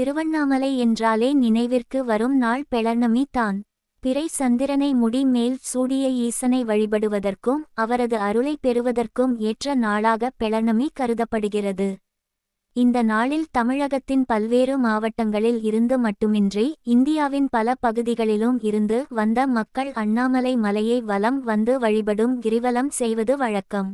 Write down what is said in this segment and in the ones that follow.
திருவண்ணாமலை என்றாலே நினைவிற்கு வரும் நாள் பெளர்ணமி தான். பிறை சந்திரனை முடி மேல் சூடிய ஈசனை வழிபடுவதற்கும் அவரது அருளை பெறுவதற்கும் ஏற்ற நாளாக பெளர்ணமி கருதப்படுகிறது. இந்த நாளில் தமிழகத்தின் பல்வேறு மாவட்டங்களில் இருந்து மட்டுமின்றி இந்தியாவின் பல பகுதிகளிலும் இருந்து வந்த மக்கள் அண்ணாமலை மலையை வலம் வந்து வழிபடும் கிரிவலம் செய்வது வழக்கம்.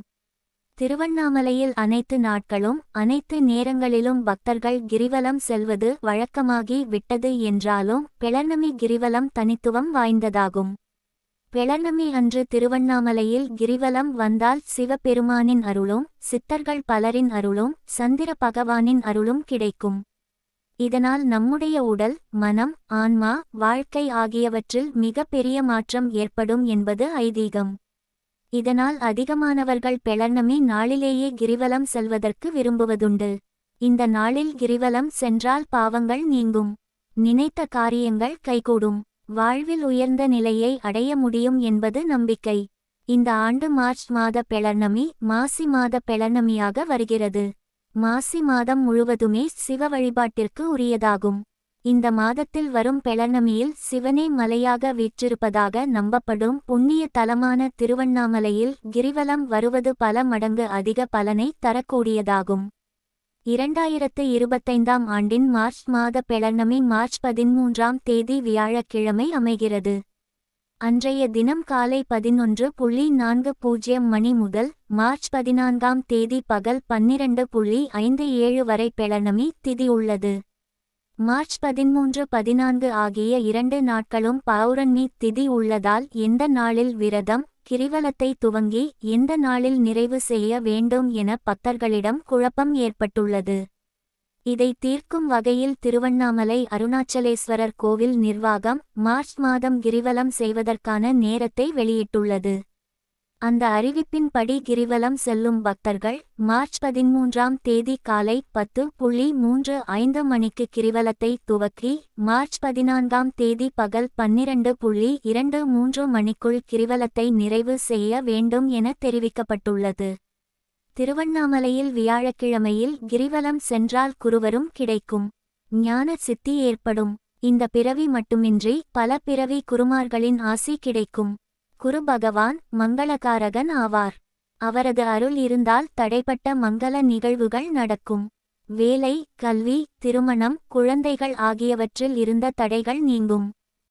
திருவண்ணாமலையில் அனைத்து நாட்களும் அனைத்து நேரங்களிலும் பக்தர்கள் கிரிவலம் செல்வது வழக்கமாகி விட்டது என்றாலும் பெளர்ணமி கிரிவலம் தனித்துவம் வாய்ந்ததாகும். பெளர்ணமி அன்று திருவண்ணாமலையில் கிரிவலம் வந்தால் சிவபெருமானின் அருளும் சித்தர்கள் பலரின் அருளும் சந்திர பகவானின் அருளும் கிடைக்கும். இதனால் நம்முடைய உடல் மனம் ஆன்மா வாழ்க்கை ஆகியவற்றில் மிக பெரிய மாற்றம் ஏற்படும் என்பது ஐதீகம். இதனால் அதிகமானவர்கள் பெளர்ணமி நாளிலேயே கிரிவலம் செல்வதற்கு விரும்புவதுண்டு. இந்த நாளில் கிரிவலம் சென்றால் பாவங்கள் நீங்கும். நினைத்த காரியங்கள் கைகூடும். வாழ்வில் உயர்ந்த நிலையை அடைய முடியும் என்பது நம்பிக்கை. இந்த ஆண்டு மார்ச் மாத பெளர்ணமி மாசி மாத பெளர்ணமியாக வருகிறது. மாசி மாதம் முழுவதுமே சிவ வழிபாட்டிற்கு உரியதாகும். இந்த மாதத்தில் வரும் பெளர்ணமியில் சிவனே மலையாக வீற்றிருப்பதாக நம்பப்படும் புண்ணிய தலமான திருவண்ணாமலையில் கிரிவலம் வருவது பல மடங்கு அதிக பலனை தரக்கூடியதாகும். இரண்டாயிரத்து இருபத்தைந்தாம் ஆண்டின் மார்ச் மாத பெளர்ணமி மார்ச் பதிமூன்றாம் தேதி வியாழக்கிழமை அமைகிறது. அன்றைய தினம் காலை பதினொன்று புள்ளி நான்கு பூஜ்ஜியம் மணி முதல் மார்ச் பதினான்காம் தேதி பகல் பன்னிரண்டு புள்ளி ஐந்து ஏழு வரை பெளர்ணமி திதி உள்ளது மார்ச் பதிமூன்று பதினான்கு ஆகிய இரண்டு நாட்களும் பௌர்ணமி திதி உள்ளதால் எந்த நாளில் விரதம் கிரிவலத்தை துவங்கி எந்த நாளில் நிறைவு செய்ய வேண்டும் என பக்தர்களிடம் குழப்பம் ஏற்பட்டுள்ளது. இதை தீர்க்கும் வகையில் திருவண்ணாமலை அருணாச்சலேஸ்வரர் கோவில் நிர்வாகம் மார்ச் மாதம் கிரிவலம் செய்வதற்கான நேரத்தை வெளியிட்டுள்ளது. அந்த அறிவிப்பின்படி கிரிவலம் செல்லும் பக்தர்கள் மார்ச் பதிமூன்றாம் தேதி காலை பத்து புள்ளி மூன்று ஐந்து மணிக்கு கிரிவலத்தை துவக்கி மார்ச் பதினான்காம் தேதி பகல் பன்னிரண்டு புள்ளி இரண்டு மூன்று மணிக்குள் கிரிவலத்தை நிறைவு செய்ய வேண்டும் என தெரிவிக்கப்பட்டுள்ளது. திருவண்ணாமலையில் வியாழக்கிழமையில் கிரிவலம் சென்றால் குருவரும் கிடைக்கும். ஞான சித்தி ஏற்படும். இந்த பிறவி மட்டுமின்றி பல பிறவி குருமார்களின் ஆசி கிடைக்கும். குரு பகவான் மங்களகாரகன் ஆவார். அவரது அருள் இருந்தால் தடைப்பட்ட மங்கள நிகழ்வுகள் நடக்கும். வேலை கல்வி திருமணம் குழந்தைகள் ஆகியவற்றில் இருந்த தடைகள் நீங்கும்.